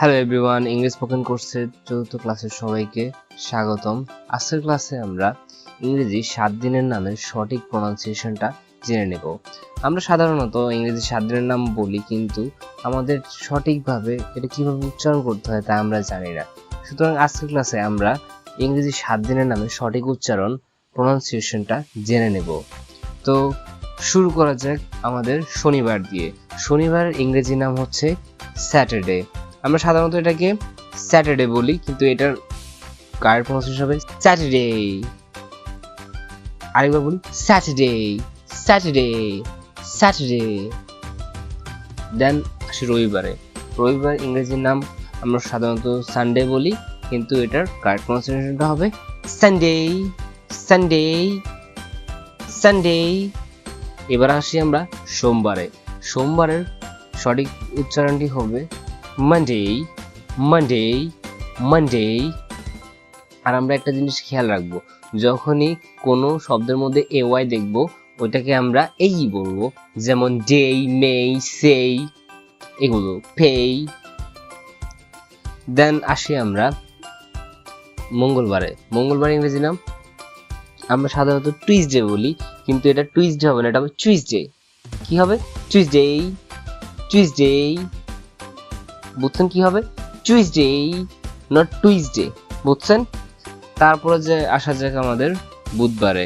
Hello everyone English spoken কোর্সের চতুর্থ ক্লাসের সবাইকে স্বাগতম। আজকের ক্লাসে আমরা ইংরেজি সাত দিনের নামের সঠিক প্রনাউন্সিয়েশনটা জেনে নেব। আমরা সাধারণত ইংরেজি সাত দিনের নাম বলি, কিন্তু আমাদের সঠিকভাবে এটা কীভাবে উচ্চারণ করতে হয় তা আমরা জানি না। সুতরাং আজকের ক্লাসে আমরা ইংরেজি সাত দিনের নামের সঠিক উচ্চারণ প্রনাউন্সিয়েশনটা জেনে নেব। তো শুরু করা যাক আমাদের শনিবার দিয়ে। শনিবারের ইংরেজি নাম হচ্ছে স্যাটারডে আমরা সাধারণত এটাকে স্যাটারডে বলি, কিন্তু এটার কারের প্রনাউন্সিয়েশন হবে স্যাটারডে আরেকবার বলি স্যাটারডে স্যাটারডে স্যাটারডে দেন আসি রবিবারে। রবিবার ইংরেজির নাম আমরা সাধারণত সানডে বলি, কিন্তু এটার কারেক্ট প্রনাউন্সিয়েশনটা হবে সানডে সানডে সানডে এবার আসি আমরা সোমবারে। সোমবারের সঠিক উচ্চারণটি হবে মানডে মানডে মানডে আর আমরা একটা জিনিস খেয়াল রাখব, যখনই কোনো শব্দের মধ্যে এ ওয়াই দেখব ওইটাকে আমরা এই বলব, যেমন ডে মেই সেই এগুলো পেই দেন আসি আমরা মঙ্গলবারে। মঙ্গলবার ইংরেজি নাম? আমরা সাধারণত টুইসডে বলি, কিন্তু এটা টুইসডে হবে না, এটা হবে টুইসডে কি হবে? টুইসডে টুইসডে বুঝছেন কি হবে? টুইসডে নট টুইসডে বুঝছেন? তারপরে যে আসা যাক আমাদের বুধবারে।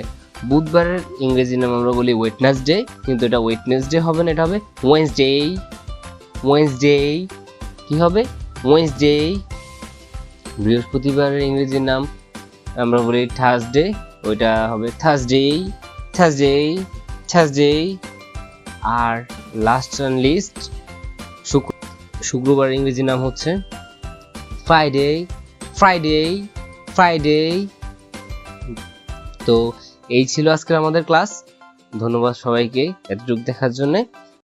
বুধবারের ইংরেজি নাম আমরা বলি ওয়েটনেসডে কিন্তু এটা ওয়েটনেসডে হবে না, এটা হবে ওয়েন্সডে ওয়েন্সডে কি হবে? ওয়েন্সডে বৃহস্পতিবারের ইংরেজি নাম আমরা বলি থার্সডে ওইটা হবে থার্সডে থার্সডে থার্সডে আর লাস্ট অ্যান্ড লিস্ট শুক্র শুক্রবার ইংরেজি নাম হচ্ছে ফ্রাইডে ফ্রাইডে ফ্রাইডে তো এই ছিল আজকের আমাদের ক্লাস ধন্যবাদ সবাইকে এতটুকু দেখার জন্য।